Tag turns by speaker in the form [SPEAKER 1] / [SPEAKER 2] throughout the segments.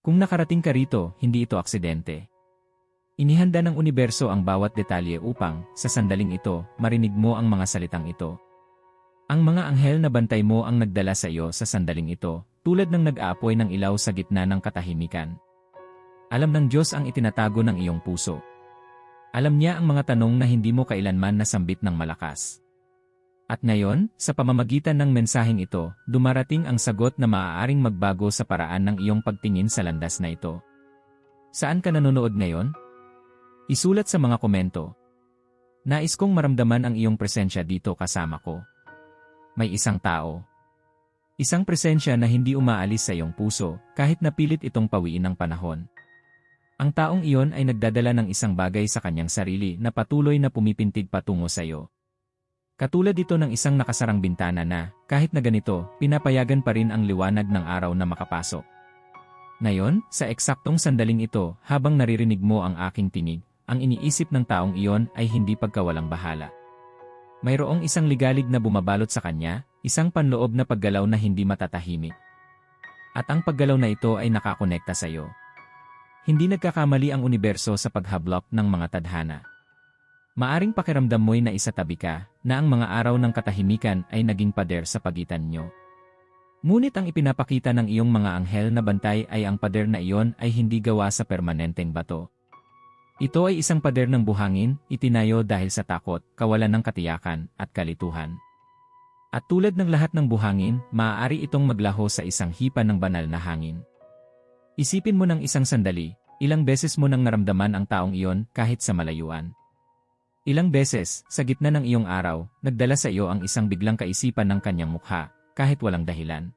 [SPEAKER 1] Kung nakarating ka rito, hindi ito aksidente. Inihanda ng universo ang bawat detalye upang, sa sandaling ito, marinig mo ang mga salitang ito. Ang mga anghel na bantay mo ang nagdala sa iyo sa sandaling ito, tulad ng nag-aapoy ng ilaw sa gitna ng katahimikan. Alam ng Diyos ang itinatago ng iyong puso. Alam niya ang mga tanong na hindi mo kailanman nasambit ng malakas. At ngayon, sa pamamagitan ng mensaheng ito, dumarating ang sagot na maaaring magbago sa paraan ng iyong pagtingin sa landas na ito. Saan ka nanonood ngayon? Isulat sa mga komento. Nais kong maramdaman ang iyong presensya dito kasama ko. May isang tao. Isang presensya na hindi umaalis sa iyong puso kahit napilit itong pawiin ng panahon. Ang taong iyon ay nagdadala ng isang bagay sa kanyang sarili na patuloy na pumipintig patungo sa iyo. Katulad ito ng isang nakasarang bintana na, kahit na ganito, pinapayagan pa rin ang liwanag ng araw na makapasok. Ngayon, sa eksaktong sandaling ito, habang naririnig mo ang aking tinig, ang iniisip ng taong iyon ay hindi pagkawalang bahala. Mayroong isang ligalig na bumabalot sa kanya, isang panloob na paggalaw na hindi matatahimik. At ang paggalaw na ito ay nakakonekta sa iyo. Hindi nagkakamali ang universo sa paghablok ng mga tadhana. Maaring pakiramdam mo'y na isatabi ka, na ang mga araw ng katahimikan ay naging pader sa pagitan nyo. Ngunit ang ipinapakita ng iyong mga anghel na bantay ay ang pader na iyon ay hindi gawa sa permanenteng bato. Ito ay isang pader ng buhangin, itinayo dahil sa takot, kawalan ng katiyakan, at kalituhan. At tulad ng lahat ng buhangin, maaari itong maglaho sa isang hipa ng banal na hangin. Isipin mo ng isang sandali, ilang beses mo nang naramdaman ang taong iyon kahit sa malayuan. Ilang beses, sa gitna ng iyong araw, nagdala sa iyo ang isang biglang kaisipan ng kanyang mukha, kahit walang dahilan.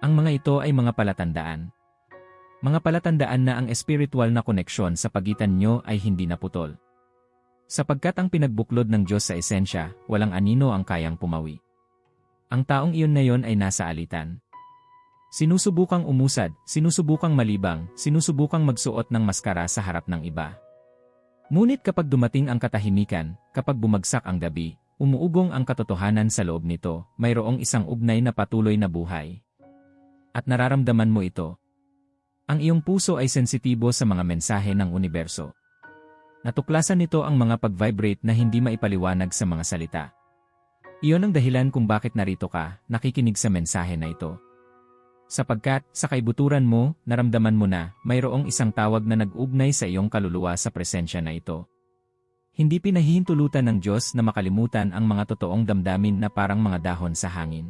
[SPEAKER 1] Ang mga ito ay mga palatandaan. Mga palatandaan na ang espiritual na koneksyon sa pagitan nyo ay hindi naputol. Sapagkat ang pinagbuklod ng Diyos sa esensya, walang anino ang kayang pumawi. Ang taong iyon na yon ay nasa alitan. Sinusubukang umusad, sinusubukang malibang, sinusubukang magsuot ng maskara sa harap ng iba. Ngunit kapag dumating ang katahimikan, kapag bumagsak ang gabi, umuugong ang katotohanan sa loob nito, mayroong isang ugnay na patuloy na buhay. At nararamdaman mo ito. Ang iyong puso ay sensitibo sa mga mensahe ng universo. Natuklasan nito ang mga pag-vibrate na hindi maipaliwanag sa mga salita. Iyon ang dahilan kung bakit narito ka, nakikinig sa mensahe na ito. Sapagkat, sa kaibuturan mo, naramdaman mo na, mayroong isang tawag na nag-ugnay sa iyong kaluluwa sa presensya na ito. Hindi pinahihintulutan ng Diyos na makalimutan ang mga totoong damdamin na parang mga dahon sa hangin.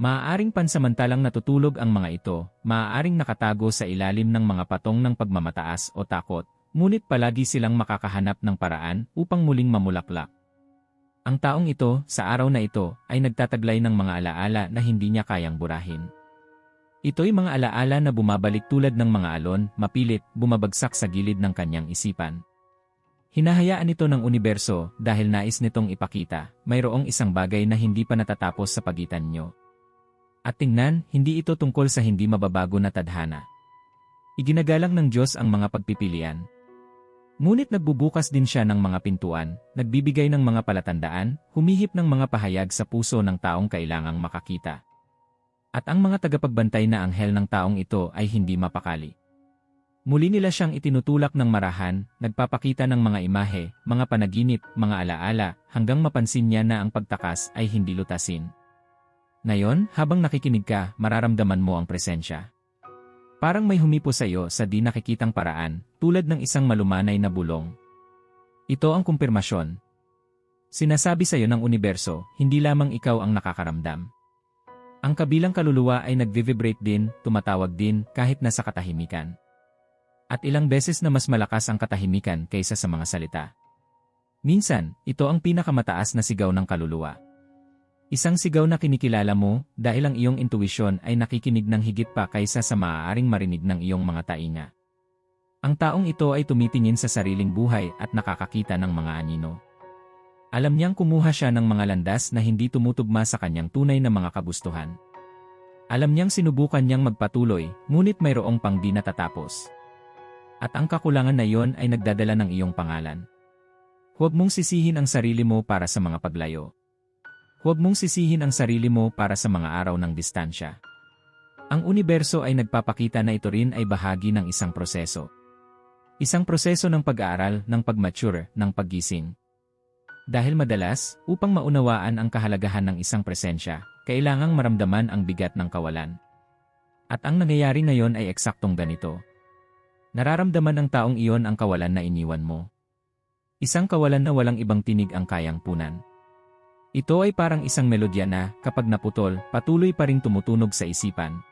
[SPEAKER 1] Maaaring pansamantalang natutulog ang mga ito, maaaring nakatago sa ilalim ng mga patong ng pagmamataas o takot, ngunit palagi silang makakahanap ng paraan upang muling mamulaklak. Ang taong ito, sa araw na ito, ay nagtataglay ng mga alaala na hindi niya kayang burahin. Ito'y mga alaala na bumabalik tulad ng mga alon, mapilit, bumabagsak sa gilid ng kanyang isipan. Hinahayaan ito ng universo dahil nais nitong ipakita, mayroong isang bagay na hindi pa natatapos sa pagitan nyo. At tingnan, hindi ito tungkol sa hindi mababago na tadhana. Iginagalang ng Diyos ang mga pagpipilian. Ngunit nagbubukas din siya ng mga pintuan, nagbibigay ng mga palatandaan, humihip ng mga pahayag sa puso ng taong kailangang makakita. At ang mga tagapagbantay na anghel ng taong ito ay hindi mapakali. Muli nila siyang itinutulak ng marahan, nagpapakita ng mga imahe, mga panaginip, mga alaala, hanggang mapansin niya na ang pagtakas ay hindi lutasin. Ngayon, habang nakikinig ka, mararamdaman mo ang presensya. Parang may humipo sa iyo sa di nakikitang paraan, tulad ng isang malumanay na bulong. Ito ang kumpirmasyon. Sinasabi sa iyo ng universo, hindi lamang ikaw ang nakakaramdam. Ang kabilang kaluluwa ay nagvivibrate din, tumatawag din, kahit nasa katahimikan. At ilang beses na mas malakas ang katahimikan kaysa sa mga salita. Minsan, ito ang pinakamataas na sigaw ng kaluluwa. Isang sigaw na kinikilala mo dahil ang iyong intuisyon ay nakikinig ng higit pa kaysa sa maaaring marinig ng iyong mga tainga. Ang taong ito ay tumitingin sa sariling buhay at nakakakita ng mga anino. Alam niyang kumuha siya ng mga landas na hindi tumutugma sa kanyang tunay na mga kabustuhan. Alam niyang sinubukan niyang magpatuloy, ngunit mayroong pang di natatapos. At ang kakulangan na iyon ay nagdadala ng iyong pangalan. Huwag mong sisihin ang sarili mo para sa mga paglayo. Huwag mong sisihin ang sarili mo para sa mga araw ng distansya. Ang universo ay nagpapakita na ito rin ay bahagi ng isang proseso. Isang proseso ng pag-aaral, ng pag-mature, ng paggising. Dahil madalas, upang maunawaan ang kahalagahan ng isang presensya, kailangang maramdaman ang bigat ng kawalan. At ang nangyayari ngayon ay eksaktong ganito. Nararamdaman ng taong iyon ang kawalan na iniwan mo. Isang kawalan na walang ibang tinig ang kayang punan. Ito ay parang isang melodya na, kapag naputol, patuloy pa rin tumutunog sa isipan.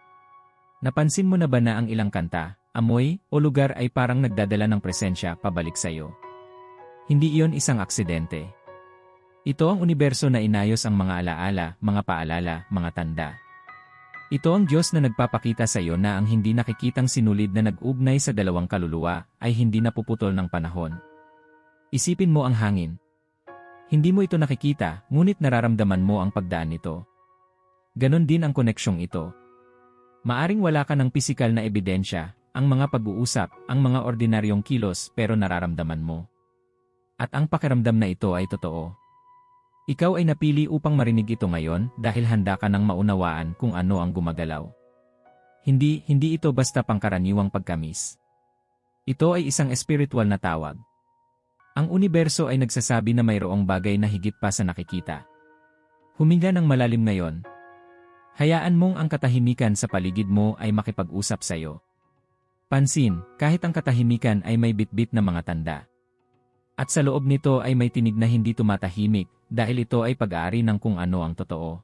[SPEAKER 1] Napansin mo na ba na ang ilang kanta, amoy, o lugar ay parang nagdadala ng presensya pabalik sa iyo? Hindi iyon isang aksidente. Ito ang universo na inayos ang mga alaala, mga paalala, mga tanda. Ito ang Diyos na nagpapakita sa iyo na ang hindi nakikitang sinulid na nag-ugnay sa dalawang kaluluwa ay hindi napuputol ng panahon. Isipin mo ang hangin. Hindi mo ito nakikita, ngunit nararamdaman mo ang pagdaan nito. Ganon din ang koneksyong ito. Maaring wala ka ng pisikal na ebidensya, ang mga pag-uusap, ang mga ordinaryong kilos pero nararamdaman mo. At ang pakiramdam na ito ay totoo. Ikaw ay napili upang marinig ito ngayon dahil handa ka ng maunawaan kung ano ang gumagalaw. Hindi, hindi ito basta pangkaraniwang pagkamis. Ito ay isang espiritual na tawag. Ang universo ay nagsasabi na mayroong bagay na higit pa sa nakikita. Huminga ng malalim ngayon. Hayaan mong ang katahimikan sa paligid mo ay makipag-usap sa iyo. Pansin, kahit ang katahimikan ay may bitbit na mga tanda. At sa loob nito ay may tinig na hindi tumatahimik dahil ito ay pag-aari ng kung ano ang totoo.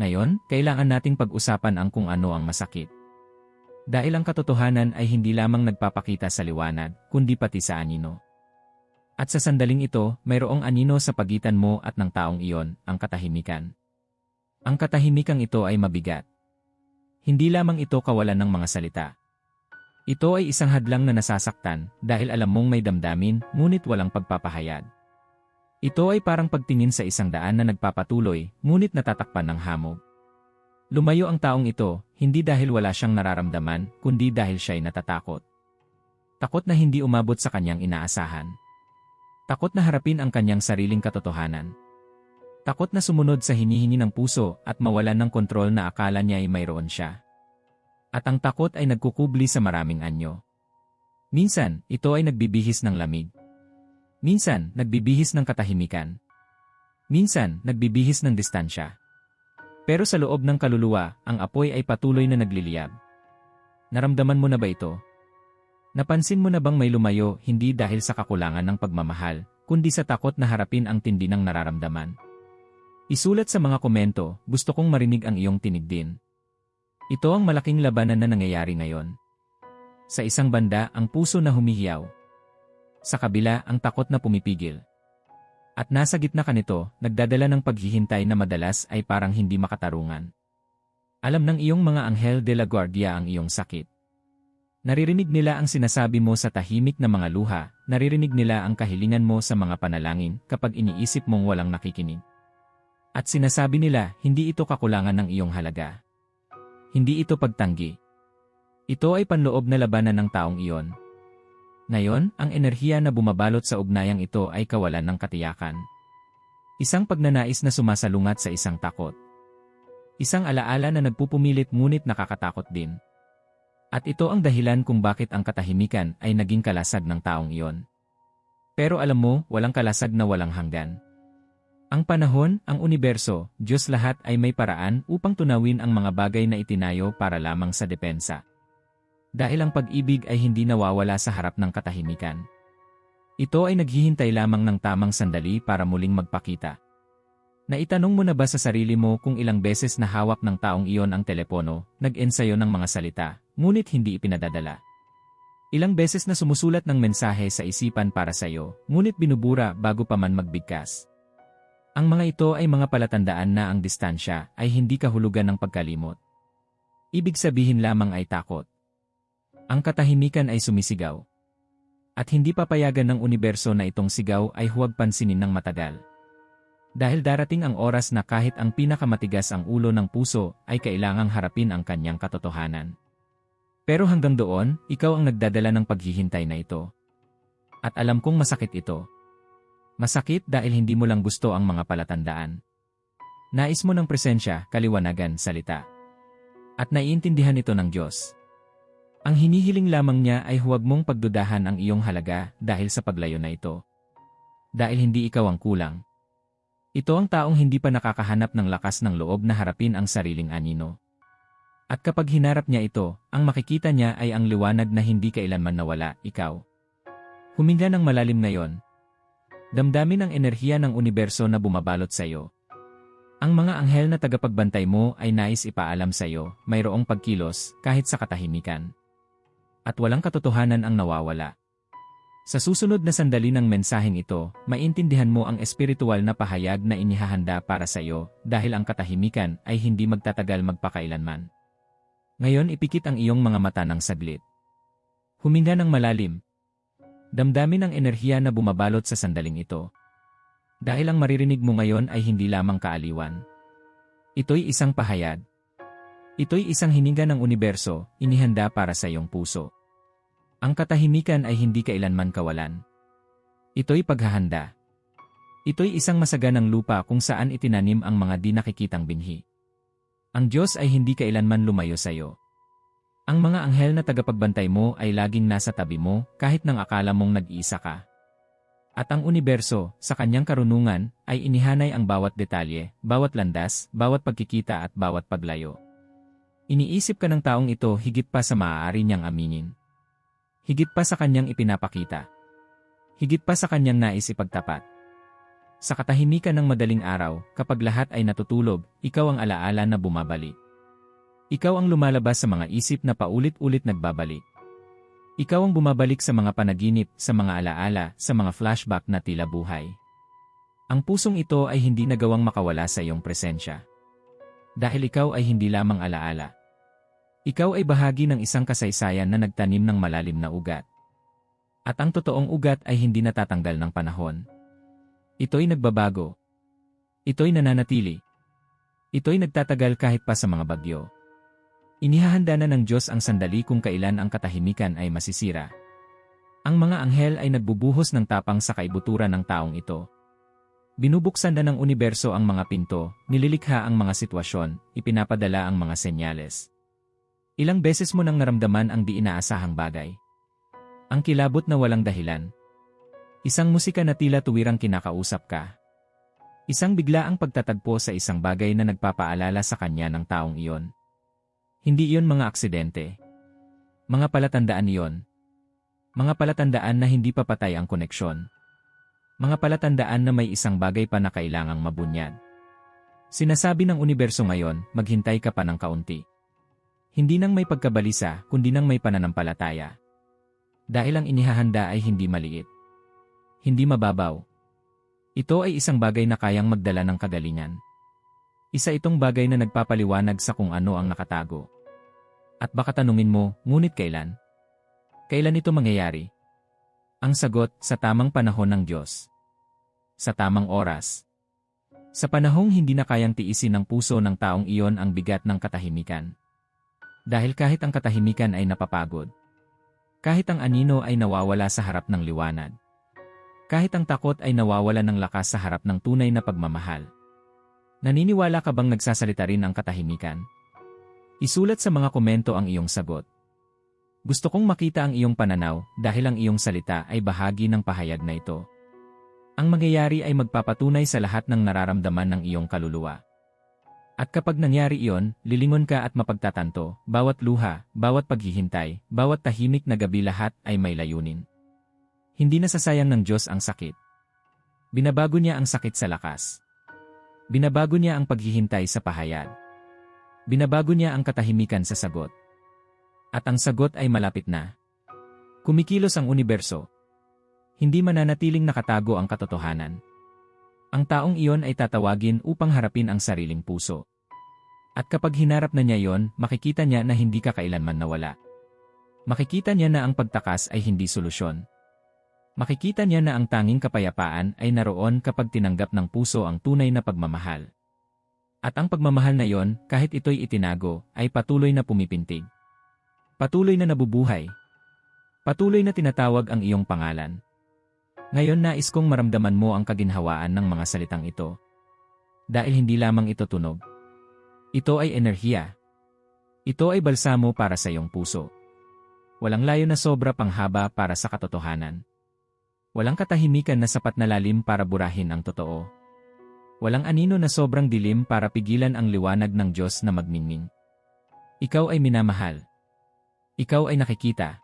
[SPEAKER 1] Ngayon, kailangan nating pag-usapan ang kung ano ang masakit. Dahil ang katotohanan ay hindi lamang nagpapakita sa liwanag, kundi pati sa anino. At sa sandaling ito, mayroong anino sa pagitan mo at ng taong iyon, ang katahimikan. Ang katahimikang ito ay mabigat. Hindi lamang ito kawalan ng mga salita. Ito ay isang hadlang na nasasaktan dahil alam mong may damdamin ngunit walang pagpapahayag. Ito ay parang pagtingin sa isang daan na nagpapatuloy ngunit natatakpan ng hamog. Lumayo ang taong ito, hindi dahil wala siyang nararamdaman, kundi dahil siya'y natatakot. Takot na hindi umabot sa kanyang inaasahan. Takot na harapin ang kanyang sariling katotohanan. Takot na sumunod sa hinihingi ng puso at mawalan ng kontrol na akala niya ay mayroon siya. At ang takot ay nagkukubli sa maraming anyo. Minsan, ito ay nagbibihis ng lamig. Minsan, nagbibihis ng katahimikan. Minsan, nagbibihis ng distansya. Pero sa loob ng kaluluwa, ang apoy ay patuloy na nagliliyab. Naramdaman mo na ba ito? Napansin mo na bang may lumayo hindi dahil sa kakulangan ng pagmamahal, kundi sa takot na harapin ang tindi ng nararamdaman? Isulat sa mga komento, gusto kong marinig ang iyong tinig din. Ito ang malaking labanan na nangyayari ngayon. Sa isang banda, ang puso na humihiyaw. Sa kabila, ang takot na pumipigil. At nasa gitna ka nito, nagdadala ng paghihintay na madalas ay parang hindi makatarungan. Alam ng iyong mga anghel de la guardia ang iyong sakit. Naririnig nila ang sinasabi mo sa tahimik na mga luha, naririnig nila ang kahilingan mo sa mga panalangin kapag iniisip mong walang nakikinig. At sinasabi nila, hindi ito kakulangan ng iyong halaga. Hindi ito pagtanggi. Ito ay panloob na labanan ng taong iyon. Ngayon, ang enerhiya na bumabalot sa ugnayang ito ay kawalan ng katiyakan. Isang pagnanais na sumasalungat sa isang takot. Isang alaala na nagpupumilit ngunit nakakatakot din. At ito ang dahilan kung bakit ang katahimikan ay naging kalasag ng taong iyon. Pero alam mo, walang kalasag na walang hanggan. Ang panahon, ang universo, Diyos lahat ay may paraan upang tunawin ang mga bagay na itinayo para lamang sa depensa. Dahil ang pag-ibig ay hindi nawawala sa harap ng katahimikan. Ito ay naghihintay lamang ng tamang sandali para muling magpakita. Naitanong mo na ba sa sarili mo kung ilang beses na hawak ng taong iyon ang telepono, nag-ensayo ng mga salita, ngunit hindi ipinadadala? Ilang beses na sumusulat ng mensahe sa isipan para sa iyo, ngunit binubura bago pa man magbigkas? Ang mga ito ay mga palatandaan na ang distansya ay hindi kahulugan ng pagkalimot. Ibig sabihin lamang ay takot. Ang katahimikan ay sumisigaw. At hindi papayagan ng universo na itong sigaw ay huwag pansinin ng matagal. Dahil darating ang oras na kahit ang pinakamatigas ang ulo ng puso ay kailangang harapin ang kanyang katotohanan. Pero hanggang doon, ikaw ang nagdadala ng paghihintay na ito. At alam kong masakit ito. Masakit dahil hindi mo lang gusto ang mga palatandaan. Nais mo ng presensya, kaliwanagan, salita. At naiintindihan ito ng Diyos. Ang hinihiling lamang niya ay huwag mong pagdudahan ang iyong halaga dahil sa paglayo na ito. Dahil hindi ikaw ang kulang. Ito ang taong hindi pa nakakahanap ng lakas ng loob na harapin ang sariling anino. At kapag hinarap niya ito, ang makikita niya ay ang liwanag na hindi kailanman nawala, ikaw. Huminga ng malalim ngayon. Damdamin ang enerhiya ng universo na bumabalot sa iyo. Ang mga anghel na tagapagbantay mo ay nais ipaalam sa iyo, mayroong pagkilos kahit sa katahimikan at walang katotohanan ang nawawala. Sa susunod na sandali ng mensaheng ito, maintindihan mo ang espiritual na pahayag na inihahanda para sa iyo dahil ang katahimikan ay hindi magtatagal magpakailanman. Ngayon ipikit ang iyong mga mata ng saglit. Huminga ng malalim. Damdamin ang enerhiya na bumabalot sa sandaling ito. Dahil ang maririnig mo ngayon ay hindi lamang kaaliwan. Ito'y isang pahayag. Ito'y isang hininga ng universo, inihanda para sa iyong puso. Ang katahimikan ay hindi kailanman kawalan. Ito'y paghahanda. Ito'y isang masaganang lupa kung saan itinanim ang mga di nakikitang binhi. Ang Diyos ay hindi kailanman lumayo sa iyo. Ang mga anghel na tagapagbantay mo ay laging nasa tabi mo kahit nang akala mong nag-iisa ka. At ang universo, sa kanyang karunungan, ay inihanay ang bawat detalye, bawat landas, bawat pagkikita at bawat paglayo. Iniisip ka ng taong ito higit pa sa maaari niyang aminin. Higit pa sa kanyang ipinapakita. Higit pa sa kanyang nais ipagtapat. Sa katahimikan ng madaling araw, kapag lahat ay natutulog, ikaw ang alaala na bumabalik. Ikaw ang lumalabas sa mga isip na paulit-ulit nagbabalik. Ikaw ang bumabalik sa mga panaginip, sa mga alaala, sa mga flashback na tila buhay. Ang pusong ito ay hindi nagawang makawala sa iyong presensya. Dahil ikaw ay hindi lamang alaala. Ikaw ay bahagi ng isang kasaysayan na nagtanim ng malalim na ugat. At ang totoong ugat ay hindi natatanggal ng panahon. Ito'y nagbabago. Ito'y nananatili. Ito'y nagtatagal kahit pa sa mga bagyo. Inihahanda na ng Diyos ang sandali kung kailan ang katahimikan ay masisira. Ang mga anghel ay nagbubuhos ng tapang sa kaibuturan ng taong ito. Binubuksan na ng universo ang mga pinto, nililikha ang mga sitwasyon, ipinapadala ang mga senyales. Ilang beses mo nang naramdaman ang di inaasahang bagay. Ang kilabot na walang dahilan. Isang musika na tila tuwirang kinakausap ka. Isang bigla ang pagtatagpo sa isang bagay na nagpapaalala sa kanya ng taong iyon. Hindi iyon mga aksidente. Mga palatandaan iyon. Mga palatandaan na hindi pa patay ang koneksyon. Mga palatandaan na may isang bagay pa na kailangang mabunyad. Sinasabi ng universo ngayon, maghintay ka pa ng kaunti. Hindi nang may pagkabalisa, kundi nang may pananampalataya. Dahil ang inihahanda ay hindi maliit. Hindi mababaw. Ito ay isang bagay na kayang magdala ng kagalingan. Isa itong bagay na nagpapaliwanag sa kung ano ang nakatago. At baka tanungin mo, ngunit kailan? Kailan ito mangyayari? Ang sagot, sa tamang panahon ng Diyos sa tamang oras. Sa panahong hindi na kayang tiisin ng puso ng taong iyon ang bigat ng katahimikan. Dahil kahit ang katahimikan ay napapagod. Kahit ang anino ay nawawala sa harap ng liwanag. Kahit ang takot ay nawawala ng lakas sa harap ng tunay na pagmamahal. Naniniwala ka bang nagsasalita rin ang katahimikan? Isulat sa mga komento ang iyong sagot. Gusto kong makita ang iyong pananaw dahil ang iyong salita ay bahagi ng pahayag na ito. Ang mangyayari ay magpapatunay sa lahat ng nararamdaman ng iyong kaluluwa. At kapag nangyari iyon, lilingon ka at mapagtatanto, bawat luha, bawat paghihintay, bawat tahimik na gabi lahat ay may layunin. Hindi nasasayang ng Diyos ang sakit. Binabago niya ang sakit sa lakas. Binabago niya ang paghihintay sa pahayag. Binabago niya ang katahimikan sa sagot. At ang sagot ay malapit na. Kumikilos ang universo, hindi mananatiling nakatago ang katotohanan. Ang taong iyon ay tatawagin upang harapin ang sariling puso. At kapag hinarap na niya yon, makikita niya na hindi ka kailanman nawala. Makikita niya na ang pagtakas ay hindi solusyon. Makikita niya na ang tanging kapayapaan ay naroon kapag tinanggap ng puso ang tunay na pagmamahal. At ang pagmamahal na yon, kahit ito'y itinago, ay patuloy na pumipintig. Patuloy na nabubuhay. Patuloy na tinatawag ang iyong pangalan. Ngayon nais kong maramdaman mo ang kaginhawaan ng mga salitang ito. Dahil hindi lamang ito tunog. Ito ay enerhiya. Ito ay balsamo para sa iyong puso. Walang layo na sobra panghaba para sa katotohanan. Walang katahimikan na sapat na lalim para burahin ang totoo. Walang anino na sobrang dilim para pigilan ang liwanag ng Diyos na magmingming. Ikaw ay minamahal. Ikaw ay nakikita.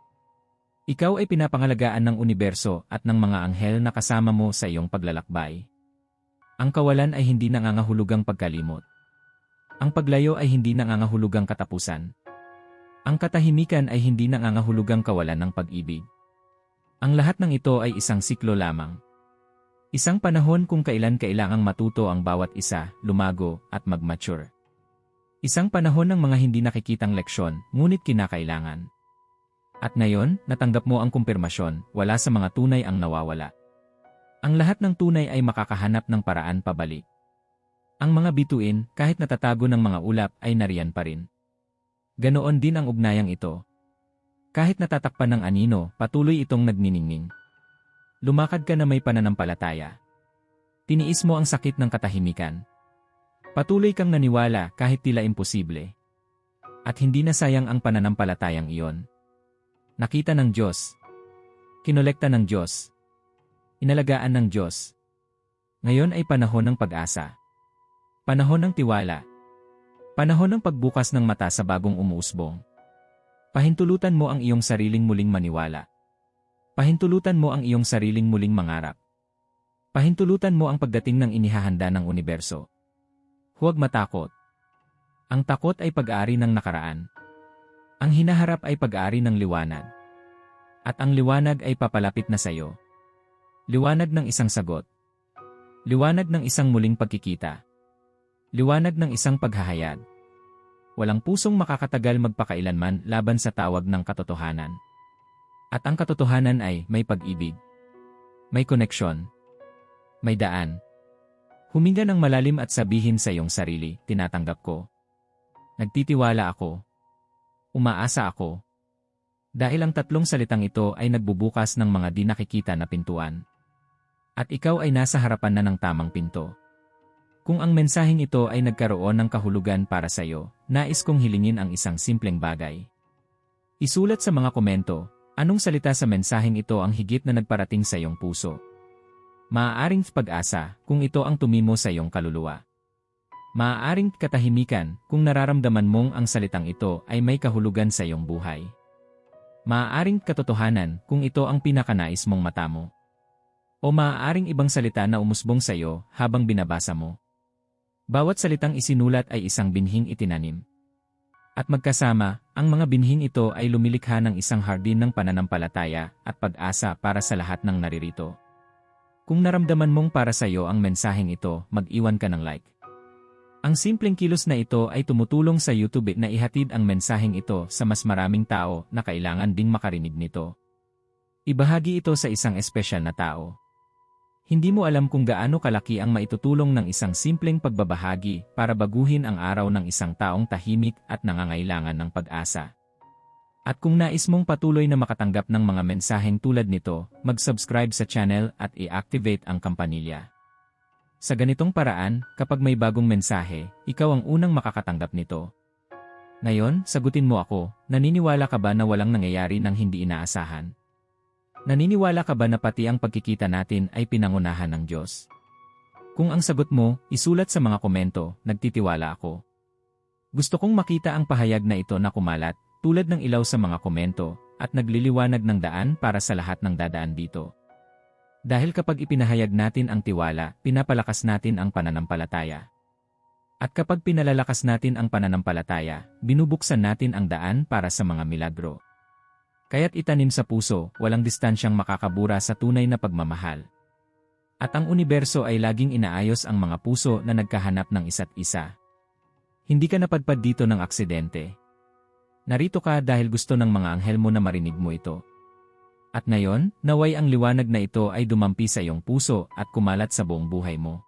[SPEAKER 1] Ikaw ay pinapangalagaan ng universo at ng mga anghel na kasama mo sa iyong paglalakbay. Ang kawalan ay hindi nangangahulugang pagkalimot. Ang paglayo ay hindi nangangahulugang katapusan. Ang katahimikan ay hindi nangangahulugang kawalan ng pag-ibig. Ang lahat ng ito ay isang siklo lamang. Isang panahon kung kailan kailangang matuto ang bawat isa, lumago, at mag-mature. Isang panahon ng mga hindi nakikitang leksyon, ngunit kinakailangan. At ngayon, natanggap mo ang kumpirmasyon, wala sa mga tunay ang nawawala. Ang lahat ng tunay ay makakahanap ng paraan pabalik. Ang mga bituin, kahit natatago ng mga ulap, ay nariyan pa rin. Ganoon din ang ugnayang ito. Kahit natatakpan ng anino, patuloy itong nagniningning. Lumakad ka na may pananampalataya. Tiniis mo ang sakit ng katahimikan. Patuloy kang naniwala kahit tila imposible. At hindi na sayang ang pananampalatayang iyon. Nakita ng Diyos. Kinolekta ng Diyos. Inalagaan ng Diyos. Ngayon ay panahon ng pag-asa. Panahon ng tiwala. Panahon ng pagbukas ng mata sa bagong umuusbong. Pahintulutan mo ang iyong sariling muling maniwala. Pahintulutan mo ang iyong sariling muling mangarap. Pahintulutan mo ang pagdating ng inihahanda ng universo. Huwag matakot. Ang takot ay pag-aari ng nakaraan. Ang hinaharap ay pag-aari ng liwanag. At ang liwanag ay papalapit na sa iyo. Liwanag ng isang sagot. Liwanag ng isang muling pagkikita. Liwanag ng isang paghahayag. Walang pusong makakatagal magpakailanman laban sa tawag ng katotohanan. At ang katotohanan ay may pag-ibig. May koneksyon. May daan. Huminga ng malalim at sabihin sa iyong sarili, tinatanggap ko. Nagtitiwala ako. Umaasa ako. Dahil ang tatlong salitang ito ay nagbubukas ng mga di nakikita na pintuan. At ikaw ay nasa harapan na ng tamang pinto. Kung ang mensaheng ito ay nagkaroon ng kahulugan para sa iyo, nais kong hilingin ang isang simpleng bagay. Isulat sa mga komento, anong salita sa mensaheng ito ang higit na nagparating sa iyong puso. Maaaring pag-asa kung ito ang tumimo sa iyong kaluluwa. Maaaring katahimikan kung nararamdaman mong ang salitang ito ay may kahulugan sa iyong buhay. Maaaring katotohanan kung ito ang pinakanais mong matamo. O maaaring ibang salita na umusbong sa iyo habang binabasa mo. Bawat salitang isinulat ay isang binhing itinanim. At magkasama, ang mga binhing ito ay lumilikha ng isang hardin ng pananampalataya at pag-asa para sa lahat ng naririto. Kung naramdaman mong para sa iyo ang mensaheng ito, mag-iwan ka ng like. Ang simpleng kilos na ito ay tumutulong sa YouTube na ihatid ang mensaheng ito sa mas maraming tao na kailangan ding makarinig nito. Ibahagi ito sa isang espesyal na tao. Hindi mo alam kung gaano kalaki ang maitutulong ng isang simpleng pagbabahagi para baguhin ang araw ng isang taong tahimik at nangangailangan ng pag-asa. At kung nais mong patuloy na makatanggap ng mga mensaheng tulad nito, mag-subscribe sa channel at i-activate ang kampanilya. Sa ganitong paraan, kapag may bagong mensahe, ikaw ang unang makakatanggap nito. Ngayon, sagutin mo ako, naniniwala ka ba na walang nangyayari ng hindi inaasahan? Naniniwala ka ba na pati ang pagkikita natin ay pinangunahan ng Diyos? Kung ang sagot mo, isulat sa mga komento, nagtitiwala ako. Gusto kong makita ang pahayag na ito na kumalat, tulad ng ilaw sa mga komento, at nagliliwanag ng daan para sa lahat ng dadaan dito. Dahil kapag ipinahayag natin ang tiwala, pinapalakas natin ang pananampalataya. At kapag pinalalakas natin ang pananampalataya, binubuksan natin ang daan para sa mga milagro. Kaya't itanim sa puso, walang distansyang makakabura sa tunay na pagmamahal. At ang universo ay laging inaayos ang mga puso na nagkahanap ng isa't isa. Hindi ka napadpad dito ng aksidente. Narito ka dahil gusto ng mga anghel mo na marinig mo ito. At ngayon, naway ang liwanag na ito ay dumampi sa iyong puso at kumalat sa buong buhay mo.